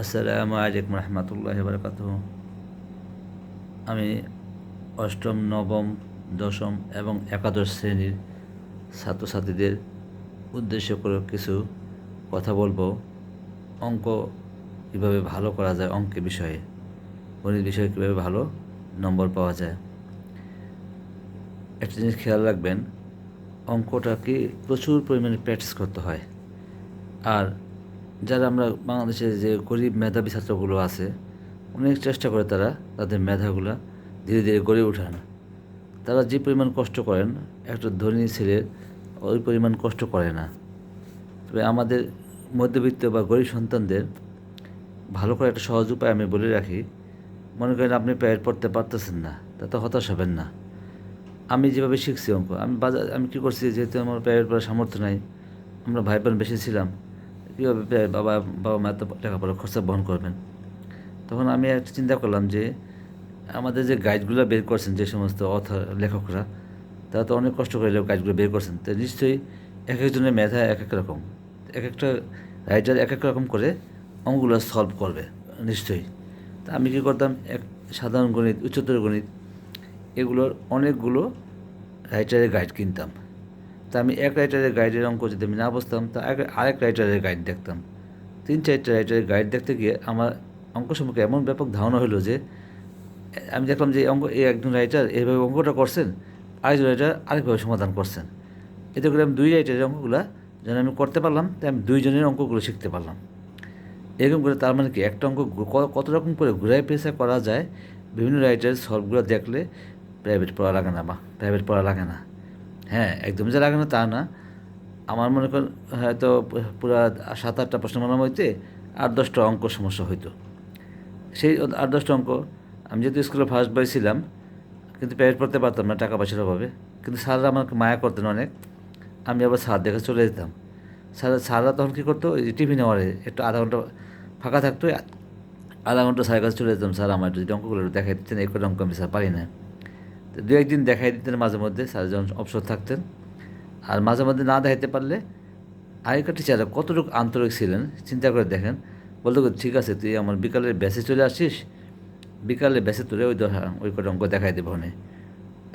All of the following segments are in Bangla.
আসসালামু আলাইকুম রহমতুল্লাহ বরকাত আমি অষ্টম, নবম, দশম এবং একাদশ শ্রেণির ছাত্রছাত্রীদের উদ্দেশ্য করে কিছু কথা বলব। অঙ্ক কীভাবে ভালো করা যায়, অঙ্কের বিষয়ে। গণিত বিষয়ে কীভাবে ভালো নম্বর পাওয়া যায়। একটা জিনিস খেয়াল রাখবেন অঙ্কটাকে প্রচুর পরিমাণে প্র্যাকটিস করতে হয়। আর যারা আমরা বাংলাদেশের যে গরিব মেধাবী ছাত্রগুলো আছে, অনেক চেষ্টা করে তারা তাদের মেধাগুলো ধীরে ধীরে গড়ে ওঠান তারা যে পরিমাণ কষ্ট করেন, একটা ধনী ছেলের ওই পরিমাণ কষ্ট করে না। তবে আমাদের মধ্যবিত্ত বা গরিব সন্তানদের ভালো করে একটা সহজ উপায় আমি বলে রাখি, মনে করেন আপনি প্রাইভেট পড়তে পারতেছেন না, তাতে হতাশ হবেন না। আমি যেভাবে শিখছি অঙ্ক, আমি বাজার আমি কী করছি, যেহেতু আমার প্রাইভেট পড়ার সামর্থ্য নাই, আমরা ভাই বোন বেশি ছিলাম কীভাবে বাবা বাবা মা এত টাকা খরচা বহন করবেন? তখন আমি একটা চিন্তা করলাম যে, আমাদের যে গাইডগুলো বের করছেন যে সমস্ত অথর, লেখকরা, তারা তো অনেক কষ্ট করে গাইডগুলো বের করছেন। তো নিশ্চয়ই এক একজনের মেধা এক এক রকম। এক একটা রাইটার এক এক রকম করে অঙ্কগুলো সলভ করবে, নিশ্চয়ই। তা আমি কী করতাম? এক সাধারণ গণিত, উচ্চতর গণিত, এগুলোর অনেকগুলো রাইটারের গাইড কিনতাম। তা আমি এক রাইটারের গাইডের অঙ্ক যদি আমি না বসতাম তা আরেক রাইটারের গাইড দেখতাম। তিন চারটে রাইটারের গাইড দেখতে গিয়ে আমার অঙ্ক সম্পর্কে এমন ব্যাপক ধারণা হলো যে, আমি দেখলাম যে অঙ্ক, এই একজন রাইটার এইভাবে অঙ্কটা করছেন, আরেকজন রাইটার আরেকভাবে সমাধান করছেন। এতে করে আমি দুই রাইটারের অঙ্কগুলো যেন আমি করতে পারলাম, তাই আমি দুইজনের অঙ্কগুলো শিখতে পারলাম। এরকম করে তার মানে কি, একটা অঙ্ক কত রকম করে ঘুরাই পেশা করা যায়, বিভিন্ন রাইটারের সলভগুলো দেখলে প্রাইভেট পড়া লাগে না বা প্রাইভেট পড়া লাগে না। হ্যাঁ একদম যে লাগে না তা না। আমার মনে করেন হয়তো পুরা সাত আটটা প্রশ্ন মনে হইতে আট দশটা অঙ্ক সমস্যা হইতো। সেই আট দশটা অঙ্ক, আমি যেহেতু স্কুলে ফার্স্ট বয় ছিলাম, কিন্তু প্রাইভেট পড়তে পারতাম না টাকা পয়সার অভাবে। কিন্তু স্যাররা আমাকে মায়া করতেন অনেক। আমি আবার স্যার দেখে চলে যেতাম। স্যার, স্যাররা তখন কী করতো, ওই টিফিন আওয়ারে একটু আধা ঘণ্টা ফাঁকা থাকতো, আধা ঘণ্টা স্যারের কাছে চলে যেতাম। স্যার আমার যদি অঙ্কগুলো দেখাই দিতেন এই করে অঙ্ক আমি স্যার পারি না। দু একদিন দেখাই দিতেন মাঝে মধ্যে স্যার যখন অবসর থাকতেন। আর মাঝে মধ্যে না দেখাইতে পারলে আগেকার টিচাররা কতটুকু আন্তরিক ছিলেন, চিন্তা করে দেখেন। বলতো ঠিক আছে, তুই আমার বিকালের ব্যাসে চলে আসিস। বিকালে ব্যাসে তুলে ওই ওই কটা অঙ্ক দেখাই দেবো ওখানে।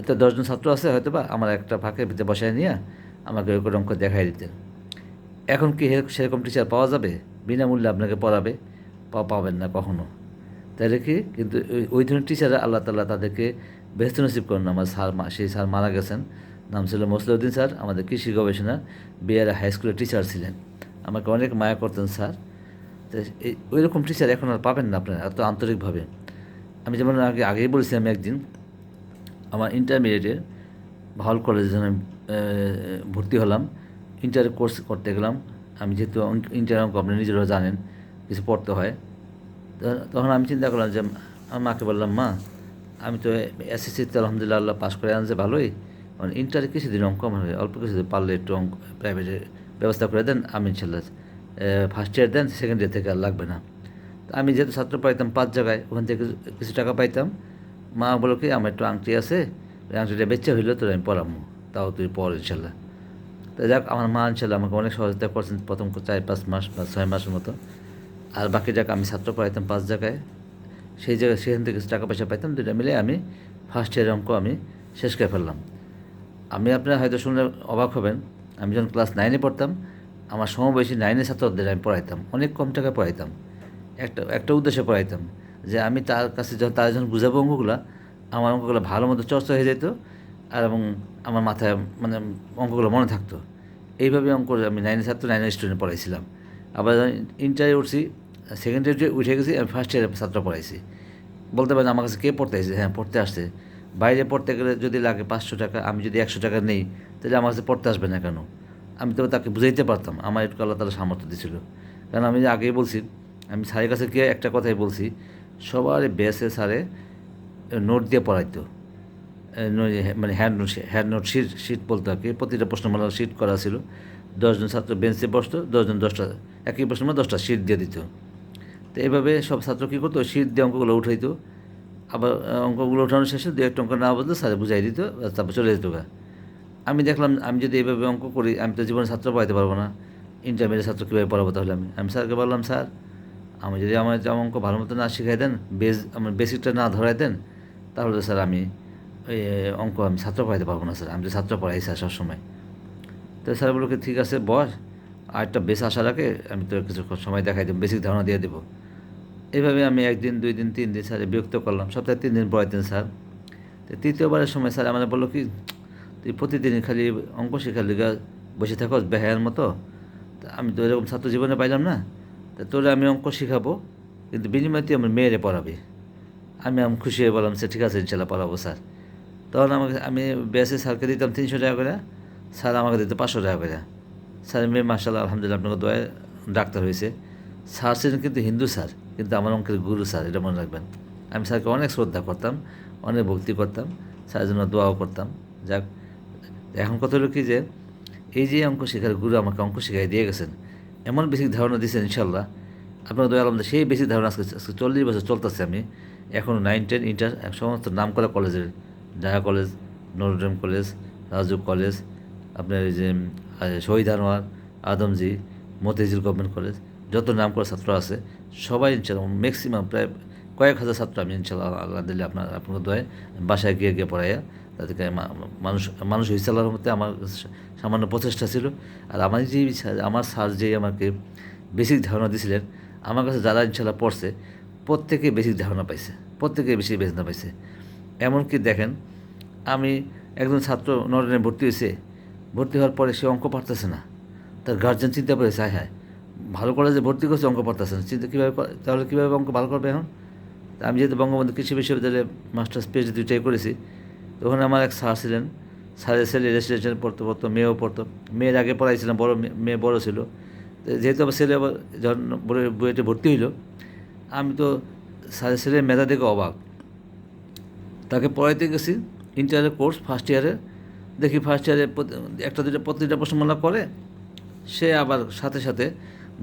তো দশজন ছাত্র আছে হয়তো বা আমার একটা ফাঁকের ভিতরে বসায় নিয়ে আমাকে ওই কটা অঙ্ক দেখাই দিতেন। এখন কি সেরকম টিচার পাওয়া যাবে? বিনামূল্যে আপনাকে পড়াবে? পাবেন না কখনো। তাহলে কি? কিন্তু ওই ধরনের টিচাররা আল্লাহ তাল্লাহ তাদেরকে ব্যস্ত নসিব করেন আমার স্যার সেই স্যার মারা গেছেন। নাম ছিল মসলিউদ্দিন স্যার, আমাদের কৃষি গবেষণা বিআর হাই স্কুলের টিচার ছিলেন। আমাকে অনেক মায়া করতেন স্যার। তো এই ওই রকম টিচার এখন আর পাবেন না আপনারা, এত আন্তরিকভাবে। আমি যেমন আগে, আগেই বলেছি আমি একদিন, আমার ইন্টারমিডিয়েটের ভাওয়াল কলেজে যখন আমি ভর্তি হলাম ইন্টার কোর্স করতে গেলাম। আমি যেহেতু ইন্টার অঙ্ক আপনি নিজেরাও জানেন, কিছু পড়তে হয়। তখন আমি চিন্তা করলাম যে মাকে বললাম, মা আমি তো এসএসসিতে আলহামদুলিল্লাহ পাস করে আনছে ভালোই। মানে ইন্টারে কিছুদিন অঙ্ক আমার হয়, অল্প কিছুদিন পারলে একটু অঙ্ক প্রাইভেটে ব্যবস্থা করে দেন আমি ইনশাল্লাহ first year then second year থেকে আর লাগবে না। তো আমি যেহেতু ছাত্র পাইতাম পাঁচ জায়গায় ওখান থেকে কিছু- টাকা পাইতাম। মা বলো কি আমার একটু আংটি আছে? ওই আংটিটা বেচে হইল তোর আমি পড়াবো তাও তুই পড় ইনশাল্লাহ তো যাক আমার মা ইনশাল্লাহ আমাকে অনেক সহযোগিতা করছেন প্রথম চার পাঁচ মাস বা ছয় মাসের মতো। আর বাকি যাক আমি ছাত্র পড়াইতাম পাঁচ জায়গায়। সেই জায়গায় সেখান থেকে টাকা পয়সা পাইতাম দুটা মিলে আমি ফার্স্ট ইয়ার অঙ্ক আমি শেষ করে ফেললাম। আমি আপনারা হয়তো শুনলে অবাক হবেন, আমি যখন ক্লাস নাইনে পড়তাম, আমার সমবয়সী নাইনের ছাত্রদের আমি পড়াইতাম, অনেক কম টাকা পড়াইতাম। একটা একটা উদ্দেশ্যে পড়াইতাম যে আমি তার কাছে যখন, তারা যখন বুঝাবো অঙ্কগুলো, আমার অঙ্কগুলো ভালো মতো চর্চা হয়ে যেত আর এবং আমার মাথায় মানে অঙ্কগুলো মনে থাকতো। এইভাবে অঙ্ক আমি নাইনের ছাত্র নাইনের স্টুডেন্ট পড়াইছিলাম। আবার ইন্টারে উঠছি সেকেন্ড ইয়ারে উঠে গেছি, আমি ফার্স্ট ইয়ারে ছাত্র পড়াইছি। বলতে পারেন আমার কাছে কে পড়তে আসছে হ্যাঁ পড়তে আসছে। বাইরে পড়তে গেলে যদি লাগে পাঁচশো টাকা, আমি যদি একশো টাকা নেই, তাহলে আমার কাছে পড়তে আসবে না কেন? আমি তো তাকে বুঝাইতে পারতাম। আমার একটু আল্লাহ তালা সামর্থ্য দিয়েছিল কারণ আমি আগেই বলছি, আমি স্যারের কাছে গিয়ে একটা কথাই বলছি সবার বেসে স্যারে নোট দিয়ে পড়াইতো। মানে hand note hand note sheet sheet বলতে আর কি। প্রতিটা প্রশ্নমালা শিট করা ছিল। দশজন ছাত্র বেঞ্চে বসতো, দশজন দশটা, একই প্রশ্নমালা দশটা শিট দিয়ে দিত। তো এইভাবে সব ছাত্র কী করতো? শীত দিয়ে অঙ্কগুলো উঠাইতো। আবার অঙ্কগুলো উঠানোর শেষে দু একটা অঙ্ক না বুঝলে স্যার বুঝাই দিত তারপর চলে যেত আমি দেখলাম, আমি যদি এইভাবে অঙ্ক করি, আমি তো জীবনে ছাত্র পড়াইতে পারব না। ইন্টারমিডিয়েট ছাত্র কীভাবে পড়াবো তাহলে আমি? আমি স্যারকে বললাম, স্যার, আমি যদি আমার যে অঙ্ক ভালো মতো না শিখাই দেন বেস আমার বেসিকটা না ধরাই দেন, তাহলে তো স্যার আমি ওই অঙ্ক আমি ছাত্র পড়াইতে পারব না, স্যার। আমি তো ছাত্র পড়াই, স্যার, সবসময়। তো স্যার বলল ঠিক আছে, বস আর একটা বেশ আশা রাখে, আমি তো কিছু সময় দেখাই দেবো বেসিক ধারণা দিয়ে দেবো। এইভাবে আমি একদিন, দুই দিন, তিন দিন স্যার বিরক্ত করলাম। সপ্তাহে তিন দিন পরের দিন স্যার। তো তৃতীয়বারের সময় স্যার আমাদের বলল কি, তুই প্রতিদিন খালি অঙ্ক শেখার লিগা বসে থাকো বেহায়ার মতো। তা আমি তো এরকম ছাত্র জীবনে পাইলাম না। তা তোরা আমি অঙ্ক শেখাবো, কিন্তু বিনিময়ে তুই আমার মেয়েরে পড়াবি। আমি আমি খুশি হয়ে বললাম স্যার ঠিক আছে, ইনশাল্লাহ পড়াবো স্যার। তখন আমাকে, আমি বেসে স্যারকে দিতাম তিনশো টাকা করে, স্যার আমাকে দিত পাঁচশো টাকা করে। স্যার মেয়ে মার্শাল্লাহ আলহামদুলিল্লাহ আপনাকে দোয়ায় ডাক্তার হয়েছে। স্যার ছিলেন কিন্তু হিন্দু স্যার। কিন্তু আমার অঙ্কের গুরু স্যার, এটা মনে রাখবেন। আমি স্যারকে অনেক শ্রদ্ধা করতাম, অনেক ভক্তি করতাম, স্যারের জন্য দোয়াও করতাম। যাক, এখন কথা হলো কি যে, এই যে অঙ্ক শেখার গুরু আমাকে অঙ্ক শেখাই দিয়ে গেছেন, এমন বেশি ধারণা দিয়েছেন ইনশাল্লাহ। আপনার দয়া আলমদা সেই বেশি ধারণা আজকে আজকে চল্লিশ বছর চলতেছে আমি। এখন নাইন টেন ইন্টার সমস্ত নাম করা কলেজের, Dhaka college Notre Dame college, Raju college, আপনার এই যে শহীদ আনোয়ার, আদমজি, মতিঝিল গভর্নমেন্ট কলেজ, যত নাম করা ছাত্র আছে সবাই ইনশাল্লাহ ম্যাক্সিমাম প্রায় কয়েক হাজার ছাত্র আমি ইনশাল্লাহ আল্লাহ দিলে আপনার আপনার দয় বাসায় গিয়ে গিয়ে পড়াইয়া তাদেরকে মানুষ মানুষ হয়েছে মধ্যে আমার সামান্য প্রচেষ্টা ছিল। আর আমার যে আমার স্যার যে আমাকে বেসিক ধারণা দিয়েছিলেন আমার কাছে যারা ইনশাল্লাহ পড়ছে, প্রত্যেকে বেসিক ধারণা পাইছে, প্রত্যেকে বেশি বেদনা পাইছে। এমনকি দেখেন, আমি একজন ছাত্র নরেনে ভর্তি হয়েছে ভর্তি হওয়ার পরে সে অঙ্ক পারতেছে না, তার গার্জেন চিন্তা করেছে, হায় হায় ভালো কলেজে ভর্তি করছে অঙ্ক পারতেছে না। চিন্তা কীভাবে তাহলে কীভাবে অঙ্ক ভালো করবে এখন? আমি যেহেতু বঙ্গবন্ধু কৃষি বিশ্ববিদ্যালয়ে মাস্টার্স পিএইচডি দুইটাই করেছি, তো ওখানে আমার এক স্যার ছিলেন। স্যারের ছেলে রেজিস্ট্রেশন পড়তে, পড়তো, মেয়েও পড়তো। মেয়ের আগে পড়াইছিলাম, বড় মেয়ে- বড় ছিল। যেহেতু আমার ছেলে আবার যখন বুয়েটে ভর্তি হইল, আমি তো স্যারের ছেলের মেধা দেখে অবাক। তাকে পড়াইতে গেছি ইন্টারের কোর্স ফার্স্ট ইয়ারে দেখি ফার্স্ট ইয়ারে একটা দুটো প্রতিটা প্রশ্নমালা করে সে আবার সাথে সাথে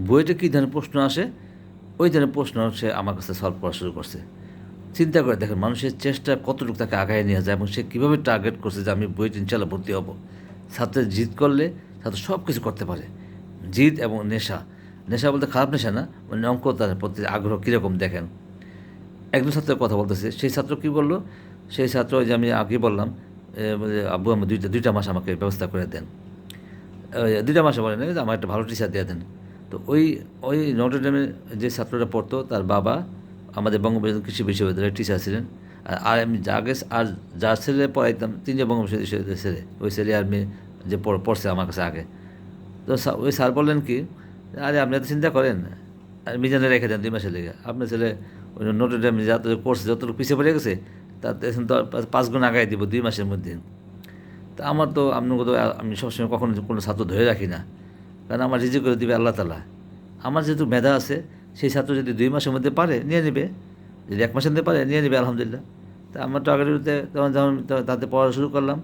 বইতে কী ধরনের প্রশ্ন আসে? ওই ধরনের প্রশ্ন সে আমার কাছে সলভ করা শুরু করছে। চিন্তা করে দেখেন, মানুষের চেষ্টা কতটুকু তাকে আগায় নিয়ে যায় এবং সে কীভাবে টার্গেট করছে যে আমি বইটি ইনশাল্লাহ ভর্তি হব। ছাত্রের জিত করলে ছাত্র সব কিছু করতে পারে। জিত এবং নেশা। নেশা বলতে খারাপ নেশা না মানে অঙ্ক তার প্রতি আগ্রহ কীরকম দেখেন। একজন ছাত্রের কথা বলতেছে, সেই ছাত্র কী বলল? সেই ছাত্র যে আমি আগে বললাম আব্বু আমার দুইটা দুইটা মাস আমাকে ব্যবস্থা করে দেন। দুইটা মাসে বলে না যে আমার একটা ভালো টিচার দিয়ে দেন। তো ওই ওই নটরডেমে যে ছাত্রটা পড়তো, তার বাবা আমাদের বঙ্গবন্ধু কৃষি বিশ্ববিদ্যালয়ের টিচার ছিলেন। আর আমি যাকে আর যার ছেলে পড়াইতাম, তিনি যে বিশ্ববিদ্যালয়ের ছেলে, ওই ছেলে আর মেয়ে যে পড়- পড়ছে আমার কাছে আগে। তো ওই স্যার বললেন কি, আরে, আপনি এত চিন্তা করেন আর মিজানে রেখে দেন দুই মাসের লেগে। আপনার ছেলে ওই নোটের যত কোর্স যতটুকু পিছিয়ে পড়ে গেছে, তার এখন তো পাঁচ গুণ আগাই দিব দুই মাসের মধ্যে। তা আমার তো, আপনার আমি সবসময় কখনো কোনো ছাত্র ধরে রাখি না। কারণ আমার রিজিক করে দিবে আল্লাহ তালা। আমার যেহেতু মেধা আছে, সেই ছাত্র যদি দুই মাসের মধ্যে পারে, নিয়ে নেবে। যদি এক মাসের মধ্যে পারে, নিয়ে নেবে, আলহামদুলিল্লাহ। তা আমার টাকাটিতে তখন যখন তাতে পড়া শুরু করলাম,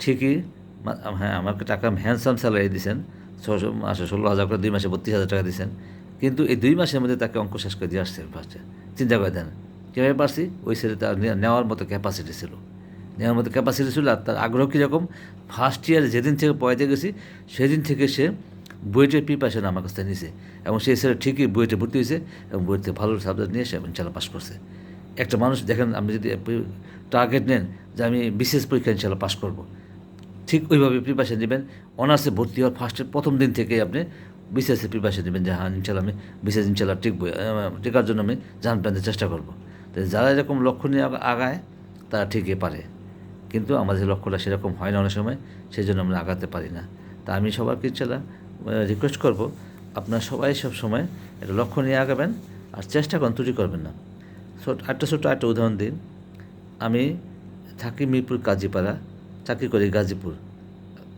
ঠিকই। হ্যাঁ আমাকে টাকা হ্যান্ডসাম স্যালারি দিয়েছেন ছশো মাসে ষোলো হাজার করে দুই মাসে বত্রিশ হাজার টাকা দিয়েছেন কিন্তু এই দুই মাসের মধ্যে তাকে অঙ্ক শেষ করে দিয়ে আসছে ফার্স্টে চিন্তা করে দেন, কীভাবে পারছি? ওই ছেলে তার নেওয়ার মতো ক্যাপাসিটি ছিল। নেওয়ার মতো ক্যাপাসিটি ছিল আর তার আগ্রহ কীরকম? ফার্স্ট ইয়ারে যেদিন থেকে পড়াইতে গেছি, সেদিন থেকে সে বুয়েটের প্রিপারেশন আমার কাছ থেকে নিয়েছে এবং সেই ছেলে ঠিকই বুয়েটে ভর্তি হয়েছে এবং বুয়েটে ভালো সাবজেক্ট নিয়ে সে ইনশাল্লাহ পাস করছে। একটা মানুষ দেখেন, আপনি যদি টার্গেট নেন যে আমি বিশেষ পরীক্ষা ইনশাল্লাহ পাস করব। ঠিক ওইভাবে প্রিপারেশন নেবেন, অনার্সে ভর্তি হওয়ার ফার্স্টের প্রথম দিন থেকে আপনি বিশেষে প্রিপারেশন নেবেন যে হ্যাঁ ইনশাল্লাহ আমি বিশেষ ইনশাল্লাহ টিকবো টিকার জন্য আমি জান প্রান্তের চেষ্টা করব। তো যারা এরকম লক্ষ্য নিয়ে আগায়, তারা ঠিকই পারে। কিন্তু আমাদের লক্ষ্যটা সেরকম হয় না অনেক সময় সেই জন্য আমরা আগাতে পারি না। তা আমি সবাইকে ইনশাল্লাহ রিকোয়েস্ট করব, আপনারা সবাই সব সময় একটা লক্ষ্য নিয়ে আগাবেন আর চেষ্টা করেন, ত্রুটি করবেন না। একটা ছোট্ট একটা উদাহরণ দিন। আমি থাকি মিরপুর কাজীপাড়া, চাকরি করি গাজীপুর।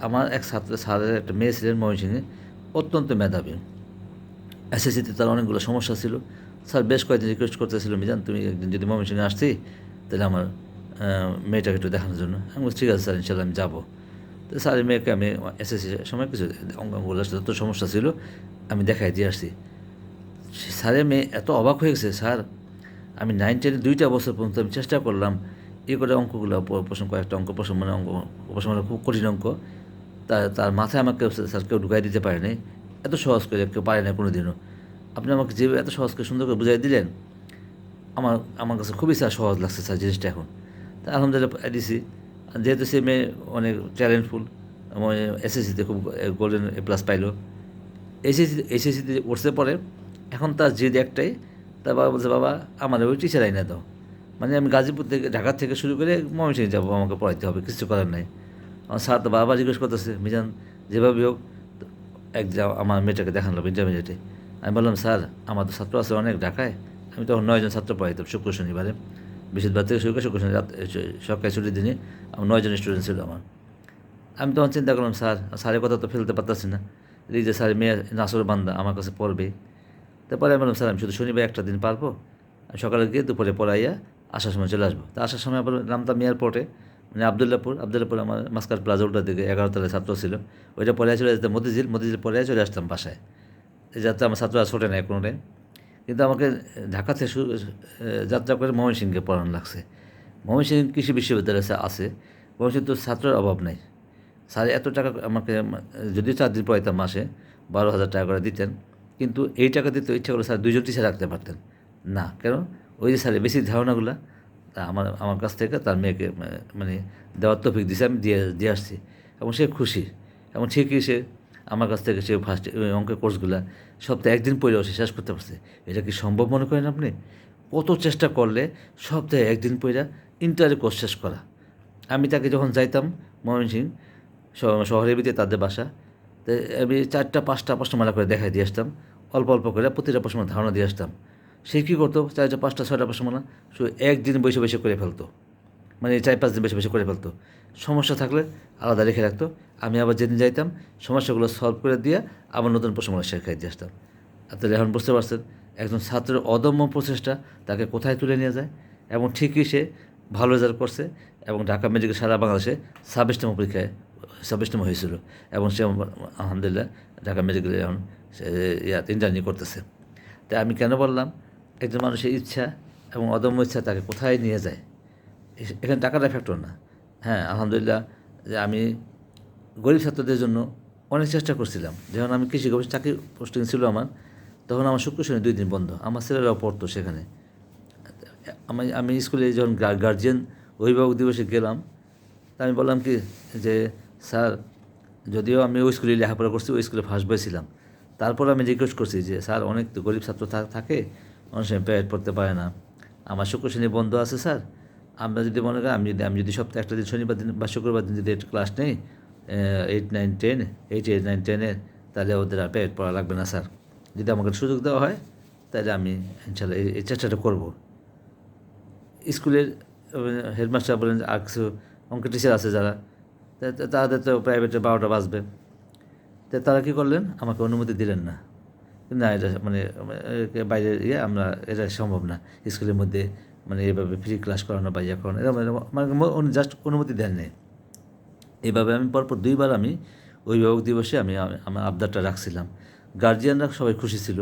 আমার এক ছাত্র স্যারের একটা মেয়ে ছিলেন ময়মনসিংহে, অত্যন্ত মেধাবী। এসএসসিতে তার অনেকগুলো সমস্যা ছিল। স্যার বেশ কয়েকদিন রিকোয়েস্ট করতেছিল, মিজান, তুমি একদিন যদি ময়মনসিংহে আসছি তাহলে আমার মেয়েটাকে একটু দেখানোর জন্য। আমি ঠিক আছে স্যার, ইনশাল্লাহ আমি যাব। তো স্যারের মেয়েকে আমি এসএসসি সময় কিছু অঙ্গগুলো যত সমস্যা ছিল, আমি দেখাই দিয়ে আসছি। স্যারের মেয়ে এত অবাক হয়ে গেছে, স্যার। আমি নাইন টেনে দুইটা বছর পর্যন্ত আমি চেষ্টা করলাম এই করে অঙ্কগুলো প্রশ্ন কয়েকটা অঙ্ক, প্রশ্ন মানে অঙ্ক, প্রশ্ন মানে খুব কঠিন অঙ্ক। তার তার মাথায় আমাকে স্যার কেউ ঢুকাই দিতে পারেনি। এত সহজ করে কেউ পারে না কোনো দিনও আপনি আমাকে যে এত সহজ করে সুন্দর করে বুঝাই দিলেন, আমার আমার কাছে খুবই স্যার সহজ লাগছে স্যার জিনিসটা এখন। তা আলহামদুলিল্লাহ দিছি। যেহেতু সে মেয়ে অনেক ট্যালেন্টফুল আমার এসএসসিতে খুব গোল্ডেন এ প্লাস পাইলো। এসএসসি এসএসসিতে উঠতে পরে, এখন তার জেদ একটাই, তার বাবা বলছে, বাবা আমার ওই টিচার আইনা দাও। মানে আমি গাজীপুর থেকে, ঢাকা থেকে শুরু করে ময়মনসিংহে যাব, আমাকে পড়াইতে হবে, কিছু করার নাই। আমার স্যার তো বাবা জিজ্ঞেস করতেছে, মিজান যেভাবে হোক, এক আমার মেয়েটাকে দেখানো ইন্টারমিডিয়েটে আমি বললাম, স্যার, আমার তো ছাত্র আছে অনেক ঢাকায়, আমি তখন নয়জন ছাত্র পড়াইতাম শুক্র শনিবারে। বৃহস্পতিবার থেকে শুক্র শুক্র শনি, রাত সরকারি ছুটির দিনে আমার নয়জন স্টুডেন্ট ছিল আমার। আমি তখন চিন্তা করলাম, স্যার, স্যারের কথা তো ফেলতে পারতাছি না। এই যে স্যার, মেয়ে নাসর বান্দা আমার কাছে পড়বে। তারপরে আমি বললাম, স্যার, আমি শুধু শনিবার একটা দিন পারব। আমি সকালে গিয়ে দুপুরে পড়াইয়া আসার সময় চলে আসব। তা আসার সময় আবার নামতাম এয়ারপোর্টে মানে আবদুল্লাপুর আবদুল্লাপুর আমার মাস্কার প্লাজা উল্টার দিকে, এগারো তলায় ছাত্র ছিল। ওইটা পরে চলে যেতাম মতিঝিল মতিঝিল পরে চলে আসতাম বাসায়। যাত্রা আমার ছাত্ররা ছোটে নাই কোনোটাই। কিন্তু আমাকে ঢাকা থেকে শুরু যাত্রা করে ময়মনসিংহকে পড়ানো লাগছে। ময়মনসিংহ কৃষি বিশ্ববিদ্যালয় আছে ময়মনসিংহ তো ছাত্রের অভাব নেই। স্যার, এত টাকা আমাকে যদি চার দিন পড়াইতাম মাসে বারো হাজার টাকা করে দিতেন, কিন্তু এই টাকা দিতে ইচ্ছা করে স্যার দুইজন টিচার রাখতে পারতেন। না, কেন? ওই যে স্যারের বেশি ধারণাগুলো, তা আমার আমার কাছ থেকে তার মেয়েকে মানে দেওয়ার তফিক দিছে, আমি দিয়ে দিয়ে আসছি। এবং সে খুশি। এবং ঠিকই সে আমার কাছ থেকে সে ফার্স্ট অঙ্কের কোর্সগুলো সপ্তাহে একদিন পড়েও সে শেষ করতে পারছে। এটা কি সম্ভব মনে করেন আপনি? কত চেষ্টা করলে সপ্তাহে একদিন পড়া ইন্টারে কোর্স শেষ করা? আমি তাকে যখন যাইতাম ময়মনসিং শহরের ভিতরে তাদের বাসা, তো আমি চারটা, পাঁচটা প্রশ্নমালা করে দেখাই দিয়ে আসতাম। অল্প অল্প করে প্রতিটা প্রশ্ন ধারণা দিয়ে আসতাম। সে কী করতো? চারটা, পাঁচটা, ছয়টা প্রশ্নমালা শুধু একদিন বসে বসে করে ফেলতো। মানে চার, পাঁচ দিন বসে বসে করে ফেলতো। সমস্যা থাকলে আলাদা রেখে রাখতো। আমি আবার যেদিন যাইতাম, সমস্যাগুলো সলভ করে দিয়ে আবার নতুন প্রশ্নমালা শেখাই দিয়ে আসতাম। আপনারা এখন বুঝতে পারছেন, একজন ছাত্রের অদম্য প্রচেষ্টা তাকে কোথায় তুলে নিয়ে যায়? এবং ঠিকই সে ভালো রেজাল্ট করছে এবং ঢাকা মেডিকেল সারা বাংলাদেশে ছাব্বিশতম পরীক্ষায়, ছাব্বিশতম হয়েছিল এবং সে আলহামদুলিল্লাহ ঢাকা মেডিকেলে এখন ইয়াত ইন্টারনি করতেছে। তাই আমি কেন বললাম, একজন মানুষের ইচ্ছা এবং অদম্য ইচ্ছা তাকে কোথায় নিয়ে যায়? এখানে টাকাটা ফ্যাক্টর না। হ্যাঁ আলহামদুলিল্লাহ যে আমি গরিব ছাত্রদের জন্য অনেক চেষ্টা করছিলাম। যখন আমি কৃষি গবেষণা, চাকরি পোস্টিং ছিল আমার, তখন আমার শুক্র শনি দুই দিন বন্ধ। আমার ছেলেরাও পড়তো সেখানে। আমি আমি স্কুলে যখন গার্জিয়ান অভিভাবক দিবসে গেলাম, তা আমি বললাম কি যে, স্যার, যদিও আমি ওই স্কুলে লেখাপড়া করছি, ওই স্কুলে ফার্স্ট বয় ছিলাম। তারপর আমি রিকোয়েস্ট করছি যে, স্যার, অনেক তো গরিব ছাত্র থাকে, অনেক সময় প্যারেড পড়তে পারে না। আমার শুক্র শনি বন্ধ আছে, স্যার। আমরা যদি মনে করেন, আমি যদি আমি যদি সপ্তাহে একটা দিন শনিবার দিন বা শুক্রবার দিন যদি একটা ক্লাস নেই eight nine ten eight eight nine টেনের তাহলে ওদের আর প্যারেড পড়া লাগবে না, স্যার। যদি আমাকে সুযোগ দেওয়া হয়, তাহলে আমি ইনশাল্লাহ এই চেষ্টাটা করব। স্কুলের হেডমাস্টার বলেন, আর কিছু অঙ্ক টিচার আছে যারা তাদের তো প্রাইভেটে বারোটা বাজবে। তা তারা কী করলেন? আমাকে অনুমতি দিলেন না। না, এটা মানে বাইরে ইয়ে আমরা, এটা সম্ভব না। স্কুলের মধ্যে মানে এভাবে ফ্রি ক্লাস করানো বা ইয়ে করানো এরকম মানে জাস্ট অনুমতি দেন নেই এইভাবে আমি পরপর দুইবার আমি অভিভাবক দিবসে আমি আমার আবদারটা রাখছিলাম। গার্জিয়ানরা সবাই খুশি ছিল,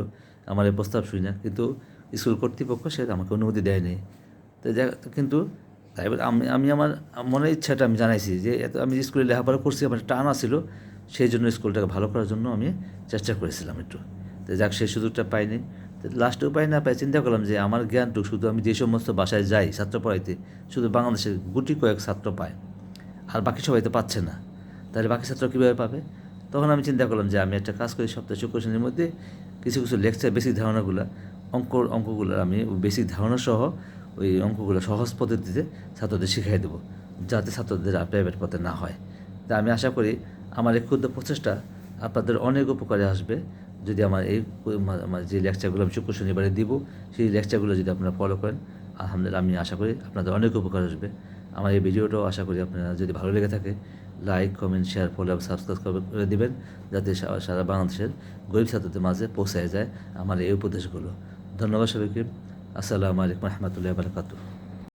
আমার এই প্রস্তাব শুনি না কিন্তু স্কুল কর্তৃপক্ষ সে আমাকে অনুমতি দেয়নি। তো কিন্তু তাই আমি আমি আমার, মনের ইচ্ছাটা আমি জানাইছি যে, এত আমি স্কুলে লেখাপড়া করছি, আমার টানা ছিল সেই জন্য স্কুলটাকে ভালো করার জন্য আমি চেষ্টা করেছিলাম একটু। তো যাক, সেই সুযোগটা পাইনি। তো লাস্টে উপায় না, পাই চিন্তা করলাম যে, আমার জ্ঞানটুকু শুধু আমি যে সমস্ত বাসায় যাই, ছাত্র পড়াইতে, শুধু বাংলাদেশের গুটি কয়েক ছাত্র পায়। বাকি সবাই তো পাচ্ছে না। তাহলে বাকি ছাত্র কীভাবে পাবে? তখন আমি চিন্তা করলাম যে আমি একটা কাজ করি সপ্তাহে শুক্র শনির মধ্যে কিছু কিছু লেকচার বেসিক ধারণাগুলো অঙ্ক অঙ্কগুলো আমি বেসিক ধারণা সহ ওই অঙ্কগুলো সহজ পদ্ধতিতে ছাত্রদের শিখাই দেবো, যাতে ছাত্রদের আর প্রাইভেট পথে না হয়। তা আমি আশা করি আমার এই ক্ষুদ্র প্রচেষ্টা আপনাদের অনেক উপকারে আসবে। যদি আমার এই আমার যে লেকচারগুলো আমি শুক্র শনিবারে দিব, সেই লেকচারগুলো যদি আপনারা ফলো করেন, আলহামদুলিল্লাহ আমি আশা করি আপনাদের অনেক উপকার আসবে। আমার এই ভিডিওটাও আশা করি আপনারা যদি ভালো লেগে থাকে লাইক কমেন্ট শেয়ার ফলো এবং সাবস্ক্রাইব করে দেবেন, যাতে সারা বাংলাদেশের গরিব ছাত্রদের মাঝে পৌঁছায় যায় আমার এই উপদেশগুলো। ধন্যবাদ সবাইকে। আসসালামু আলাইকুম রহমতুল্লাহ বারকাতু